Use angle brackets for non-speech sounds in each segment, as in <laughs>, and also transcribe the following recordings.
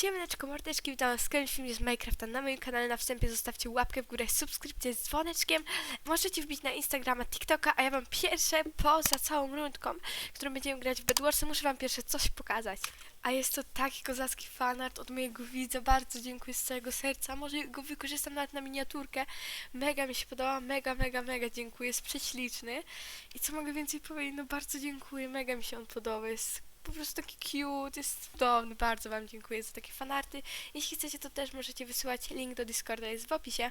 Siemaneczko, mordeczki, witam w kolejnym filmie z Minecrafta na moim kanale. Na wstępie zostawcie łapkę w górę, subskrypcję z dzwoneczkiem. Możecie wbić na Instagrama, TikToka, a ja wam pierwsze poza całą rundką, którą będziemy grać w Bedwarsy, muszę wam pierwsze coś pokazać. A jest to taki kozacki fanart od mojego widza, bardzo dziękuję z całego serca. Może go wykorzystam nawet na miniaturkę. Mega mi się podoba, mega, mega, mega dziękuję, jest prześliczny. I co mogę więcej powiedzieć? No bardzo dziękuję, mega mi się on podoba, jest po prostu taki cute, jest cudowny. Bardzo Wam dziękuję za takie fanarty. Jeśli chcecie, to też możecie wysyłać. Link do Discorda jest w opisie.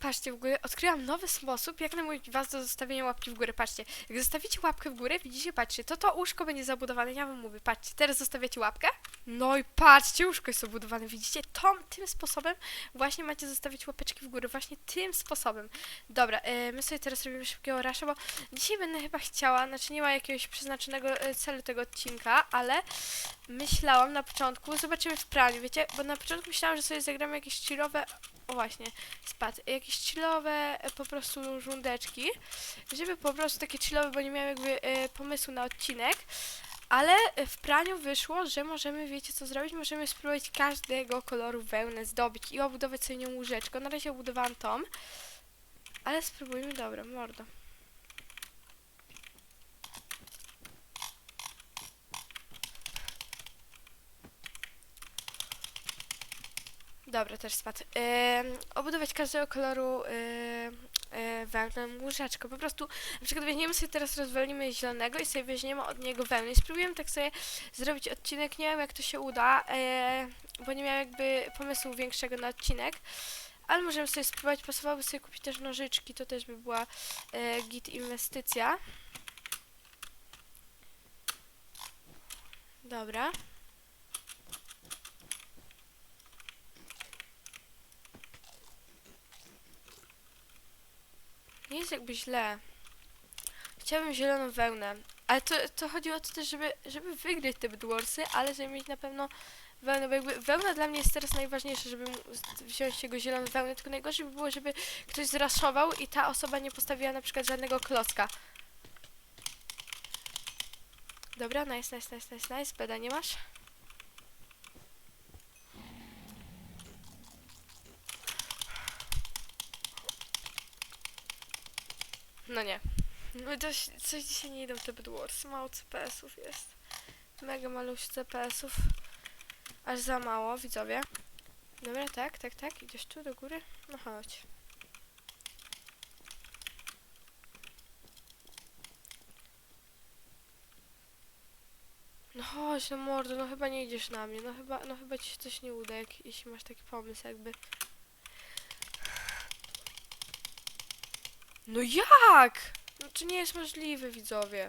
Patrzcie, w ogóle odkryłam nowy sposób, jak namówić Was do zostawienia łapki w górę. Patrzcie, jak zostawicie łapkę w górę, widzicie, patrzcie, to to łóżko będzie zabudowane. Ja Wam mówię, patrzcie, teraz zostawiacie łapkę. No i patrzcie, łóżko jest obudowane, widzicie? Tom, tym sposobem właśnie macie zostawić łapeczki w górę, właśnie tym sposobem. Dobra, e, my sobie teraz robimy szybkiego rasza, bo dzisiaj będę chyba chciała, znaczy nie ma jakiegoś przeznaczonego e, celu tego odcinka, ale myślałam na początku, zobaczymy w praniu, wiecie, bo na początku myślałam, że sobie zagramy jakieś chillowe, o właśnie, spadł, jakieś chillowe e, po prostu rundeczki, żeby po prostu takie chillowe, bo nie miałam jakby e, pomysłu na odcinek, ale w praniu wyszło, że możemy, wiecie co zrobić? Możemy spróbować każdego koloru wełnę zdobyć i obudować sobie nią łóżeczko. Na razie obudowałam tą, ale spróbujmy, dobra, mordo. Dobra, też spadł. Ym, obudować każdego koloru yy, yy, łóżeczko. Po prostu, na przykład weźmiemy sobie teraz, rozwalimy zielonego i sobie weźmiemy od niego wełnę. I spróbujemy tak sobie zrobić odcinek. Nie wiem, jak to się uda, yy, bo nie miałam jakby pomysłu większego na odcinek. Ale możemy sobie spróbować. Pasowałoby sobie kupić też nożyczki. To też by była yy, git inwestycja. Dobra. Nie jest jakby źle. Chciałabym zieloną wełnę. Ale to, to chodzi o to też, żeby, żeby wygrać te Bedwarsy, ale żeby mieć na pewno wełnę, bo jakby wełna dla mnie jest teraz najważniejsza, żeby wziąć jego zieloną wełnę, tylko najgorzej by było, żeby ktoś zraszował i ta osoba nie postawiła na przykład żadnego klocka. Dobra, nice, nice, nice, nice, nice. Beda nie masz? No nie. No coś, coś dzisiaj nie idą te Bedwarsy. Mało CPS-ów jest. Mega maluś CPS-ów. Aż za mało, widzowie. Dobra, tak, tak, tak. Idziesz tu do góry? No chodź. No chodź, no mordo, no chyba nie idziesz na mnie. No chyba, no chyba ci się coś nie uda, jak, jeśli masz taki pomysł jakby. No jak? No to nie jest możliwe, widzowie.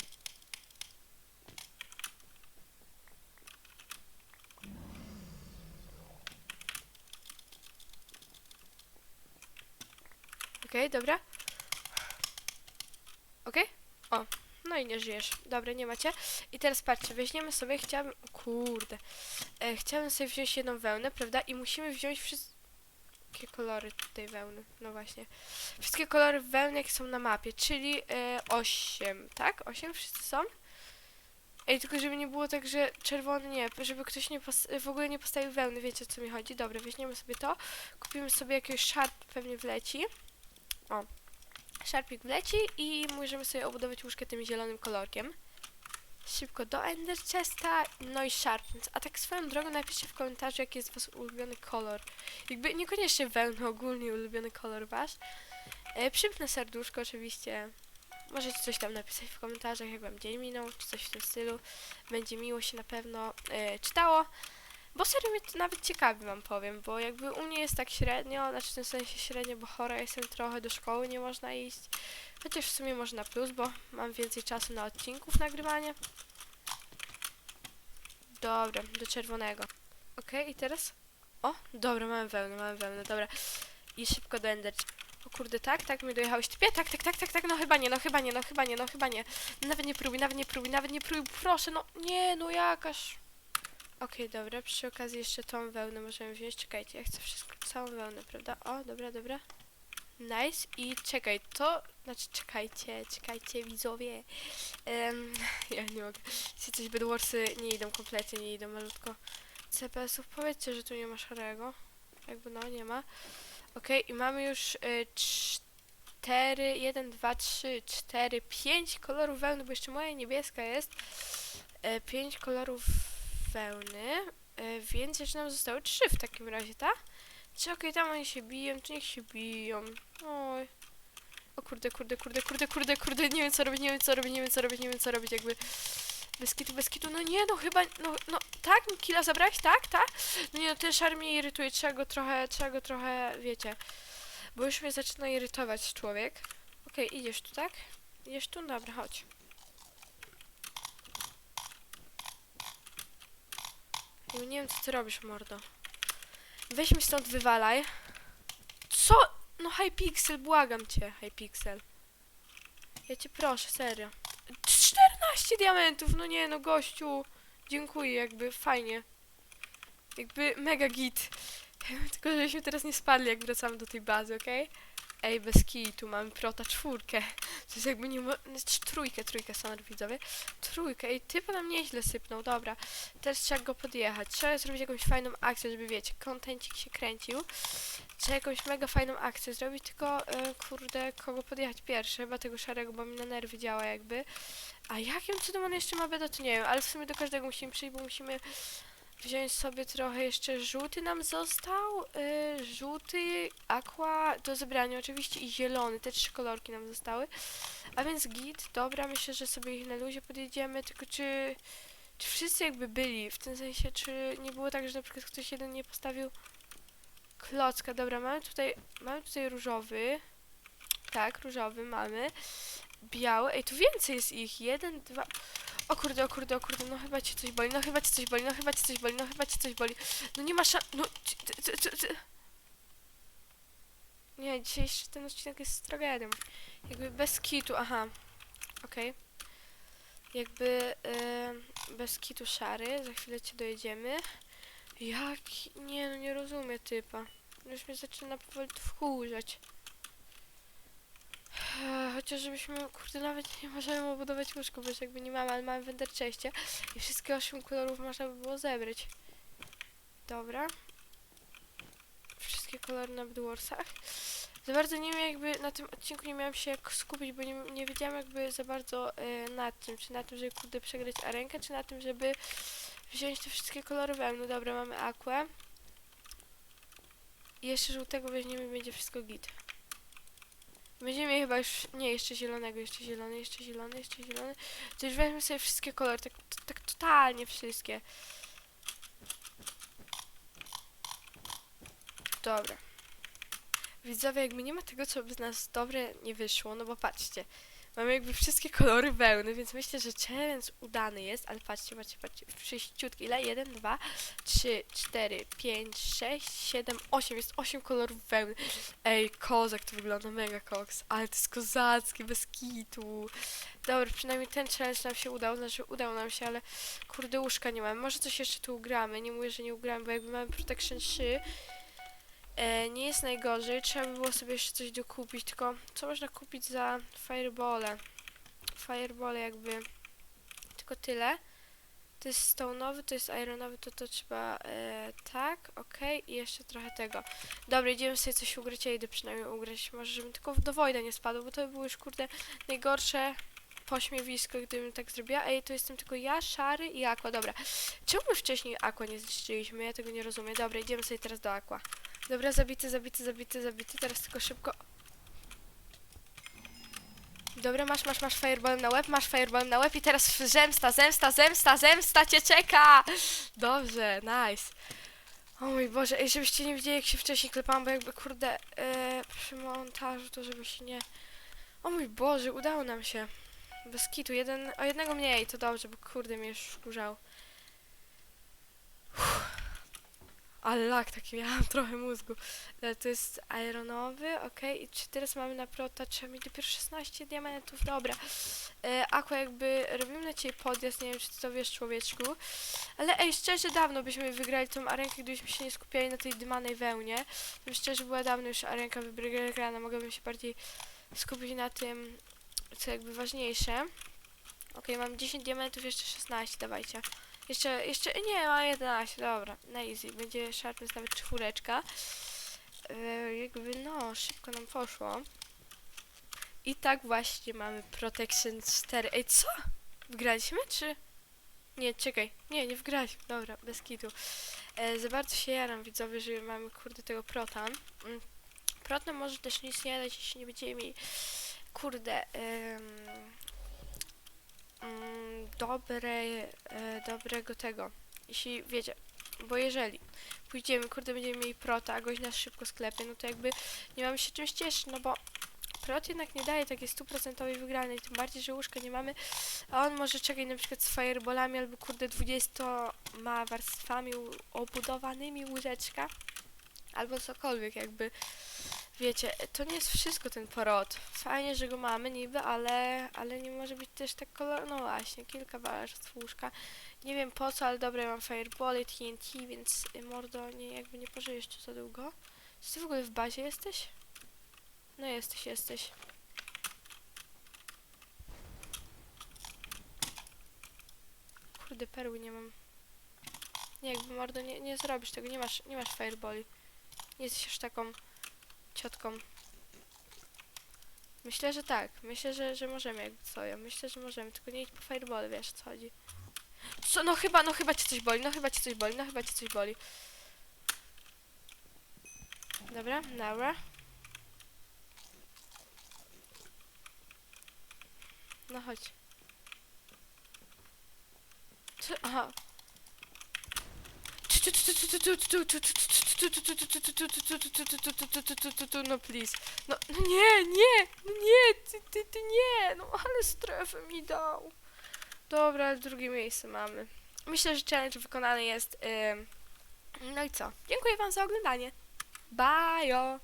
Okej, dobra. Okej? O, no i nie żyjesz. Dobra, nie macie. I teraz patrzcie, weźmiemy sobie, chciałabym... Kurde. E, chciałabym sobie wziąć jedną wełnę, prawda? I musimy wziąć wszystkie kolory tej wełny. No właśnie. Wszystkie kolory wełny, jakie są na mapie, czyli e, 8, tak? 8 wszyscy są? Ej, tylko żeby nie było tak, że czerwony nie, żeby ktoś nie w ogóle nie postawił wełny, wiecie o co mi chodzi? Dobra, weźmiemy sobie to, kupimy sobie jakiegoś szarp, pewnie wleci. O, szarpik wleci i możemy sobie obudować łóżkę tym zielonym kolorkiem. Szybko do Ender Chesta, no i Sharpness. A tak swoją drogą napiszcie w komentarzu, jaki jest wasz ulubiony kolor. Jakby niekoniecznie wełny, ogólnie ulubiony kolor wasz. E, przypnę serduszko oczywiście. Możecie coś tam napisać w komentarzach, jak wam dzień minął, czy coś w tym stylu. Będzie miło się na pewno e, czytało. Bo serio mnie to nawet ciekawi wam powiem, bo jakby u mnie jest tak średnio, znaczy w tym sensie średnio, bo chora jestem trochę, do szkoły nie można iść. Chociaż w sumie można plus, bo mam więcej czasu na odcinków nagrywanie. Dobra, do czerwonego. Okej, i teraz? O, dobra, mamy wełnę, mamy wełnę, dobra. I szybko do Ender. O kurde, tak, tak, mi dojechałeś typie, tak, tak, tak, tak, tak, no chyba nie, no chyba nie, no chyba nie, no chyba nie. Nawet nie próbuj, nawet nie próbuj, nawet nie próbuj, proszę, no nie, no jakaż. Okej, dobra, przy okazji jeszcze tą wełnę możemy wziąć, czekajcie, ja chcę wszystko, całą wełnę, prawda? O, dobra, dobra. Nice, i czekaj, to, znaczy czekajcie, czekajcie, widzowie. Em, <laughs> ja nie mogę, się coś Bedwarsy nie idą kompletnie, nie idą malutko. CPS-ów. Powiedzcie, że tu nie ma szarego. Jakby no, nie ma. Okej, i mamy już y, cztery, jeden, dwa, trzy, cztery, pięć kolorów wełny, bo jeszcze moja niebieska jest. E, pięć kolorów wełny, e, więc jeszcze nam zostały trzy w takim razie, tak? Czy okej, tam oni się biją, to niech się biją. Oj. O kurde, kurde, kurde, kurde, kurde, kurde, nie wiem co robić, nie wiem co robić, nie wiem co robić, nie wiem co robić, jakby... Bez kitu, bez kitu, no nie, no chyba, no, no, tak, mi killa zabrać, tak, tak? No nie, no ten szar mnie irytuje, trzeba go trochę, trzeba go trochę, wiecie, bo już mnie zaczyna irytować człowiek. Okej, idziesz tu, tak? Idziesz tu? Dobra, chodź. Nie wiem, co ty robisz, mordo. Weź mi stąd wywalaj. Co? No Hypixel, błagam cię, Hypixel. Ja cię proszę, serio. 14 diamentów, no nie, no gościu. Dziękuję, jakby, fajnie. Jakby mega git. <laughs> Tylko, żebyśmy teraz nie spadli, jak wracamy do tej bazy, okej? Ej, bez kitu, mamy prota czwórkę. To jest jakby nie... Znaczy trójkę, trójkę, sorry widzowie. Trójkę, ej, typ nam nieźle sypnął, dobra. Teraz trzeba go podjechać. Trzeba zrobić jakąś fajną akcję, żeby wiecie, kontencik się kręcił. Trzeba jakąś mega fajną akcję zrobić, tylko e, kurde, kogo podjechać pierwszy? Chyba tego szarego, bo mi na nerwy działa jakby. A jakim cudem on jeszcze ma beda, to nie wiem, ale w sumie do każdego musimy przyjść, bo musimy wziąć sobie trochę jeszcze żółty nam został, y, żółty, aqua do zebrania oczywiście i zielony, te trzy kolorki nam zostały. A więc git, dobra, myślę, że sobie ich na luzie podjedziemy, tylko czy, czy wszyscy jakby byli, w tym sensie, czy nie było tak, że na przykład ktoś jeden nie postawił klocka, dobra, mamy tutaj, mamy tutaj różowy, tak, różowy mamy, biały, ej, tu więcej jest ich, jeden, dwa, o kurde, o kurde, o kurde, no chyba cię coś boli, no chyba cię coś boli, no chyba cię coś boli, no chyba coś boli. No nie ma szans, no... ci- ty- ty- ty- Nie, dzisiejszy ten odcinek jest tragedią. Jakby bez kitu, aha. Okej. Jakby y, bez kitu szary, za chwilę cię dojedziemy. Jak? Nie, no nie rozumiem typa. Już mnie zaczyna powoli wkurzać. Chociaż żebyśmy, kurde, nawet nie możemy obudować łóżko, bo już jakby nie mamy, ale mamy w Enderchestie i wszystkie 8 kolorów można by było zebrać. Dobra. Wszystkie kolory na Bedwarsach. Za bardzo nie wiem, jakby na tym odcinku nie miałam się jak skupić, bo nie, nie wiedziałam jakby za bardzo e, nad czym. Czy na tym, żeby kurde przegrać arenkę, czy na tym, żeby wziąć te wszystkie kolory wełny. Dobra, mamy aquę. I jeszcze żółtego weźmiemy będzie wszystko git. Będziemy chyba już, nie, jeszcze zielonego, jeszcze zielony, jeszcze zielony, jeszcze zielony. To już weźmy sobie wszystkie kolory, tak, tak totalnie wszystkie. Dobra. Widzowie, jakby nie ma tego, co by z nas dobre nie wyszło, no bo patrzcie. Mamy jakby wszystkie kolory wełny, więc myślę, że challenge udany jest, ale patrzcie, patrzcie, patrzcie. Sześciutki, ile? Jeden, dwa, trzy, cztery, pięć, sześć, siedem, osiem. Jest osiem kolorów wełny. Ej, kozak to wygląda mega koks, ale to jest kozackie, bez kitu. Dobra, przynajmniej ten challenge nam się udał, znaczy udał nam się, ale kurde łóżka nie mamy. Może coś jeszcze tu ugramy, nie mówię, że nie ugramy, bo jakby mamy Protection 3, e, nie jest najgorzej, trzeba by było sobie jeszcze coś dokupić, tylko co można kupić za firebole? Firebole jakby, tylko tyle. To jest stone'owy, to jest ironowy, to to trzeba e, tak, okej i jeszcze trochę tego. Dobra, idziemy sobie coś ugrać, ja idę przynajmniej ugrać, może żebym tylko do Wojda nie spadł, bo to by było już kurde najgorsze pośmiewisko, gdybym tak zrobiła. Ej, to jestem tylko ja, Szary i Aqua, dobra. Czemu wcześniej Aqua nie zniszczyliśmy? Ja tego nie rozumiem. Dobra, idziemy sobie teraz do Aqua. Dobra, zabity, zabity, zabity, zabity, teraz tylko szybko... Dobra, masz, masz, masz fireball na łeb, masz fireball na łeb i teraz zemsta, zemsta, zemsta, zemsta cię czeka! Dobrze, nice. O mój Boże, ej, żebyście nie widzieli jak się wcześniej klepałam, bo jakby kurde e, przy montażu to żeby się nie... O mój Boże, udało nam się. Bez kitu, jeden, o jednego mniej, to dobrze, bo kurde mnie już wkurzał. Ale lak taki miałam trochę mózgu. E, To jest ironowy, okej. I czy teraz mamy na prota, trzeba mieć dopiero 16 diamentów, dobra. E, jakby robimy na ciebie podjazd, nie wiem czy ty to wiesz człowieczku. Ale ej, szczerze dawno byśmy wygrali tą arenkę, gdybyśmy się nie skupiali na tej dymanej wełnie. To szczerze była dawno już arenka wygrana, mogłabym się bardziej skupić na tym, co jakby ważniejsze. Okej, mam 10 diamentów, jeszcze 16, dawajcie. Jeszcze, jeszcze, nie, ma 11, dobra, na easy. Będzie sharpness nawet czwóreczka. E, jakby, no, szybko nam poszło. I tak właśnie mamy Protection 4. Ej, co? Wgraliśmy, czy... Nie, czekaj. Nie, nie wgraliśmy. Dobra, bez kitu. E, za bardzo się jaram, widzowie, że mamy, kurde, tego protan. Mm. Prot nam może też nic nie dać, jeśli nie będziemy mieli, kurde, em, mm, dobre, e, dobrego tego. Jeśli, wiecie, bo jeżeli pójdziemy, kurde, będziemy mieli prota, a gość nas szybko sklepie, no to jakby nie mamy się czymś cieszyć, no bo prot jednak nie daje takiej stuprocentowej wygranej, tym bardziej, że łóżka nie mamy, a on może czekać na przykład z fireballami albo kurde 20 ma warstwami obudowanymi łóżeczka, albo cokolwiek jakby, wiecie, to nie jest wszystko ten prot. Fajnie, że go mamy niby, ale, ale nie może być też tak kolor, no właśnie, kilka warstw łóżka. Nie wiem po co, ale dobra, ja mam firebally, TNT, więc y, mordo, nie, jakby nie pożyjesz tu za długo. Czy ty w ogóle w bazie jesteś? No jesteś, jesteś. Kurde, perły nie mam. Nie, jakby mordo, nie, nie zrobisz tego, nie masz, nie masz fireboli. Nie jesteś już taką Myślę, że tak. Myślę, że, że możemy jakby co ja. Myślę, że możemy, tylko nie idź po fireball, wiesz co chodzi. Co, no chyba, no chyba cię coś boli, no chyba cię coś boli, no chyba cię coś boli. Dobra, dobra. No chodź. No please. No, no nie, nie, no nie, ty, ty, ty nie, no ale strefę mi dał. Dobra, drugie miejsce mamy. Myślę, że challenge wykonany jest. ym, No i co? Dziękuję wam za oglądanie. Bajo!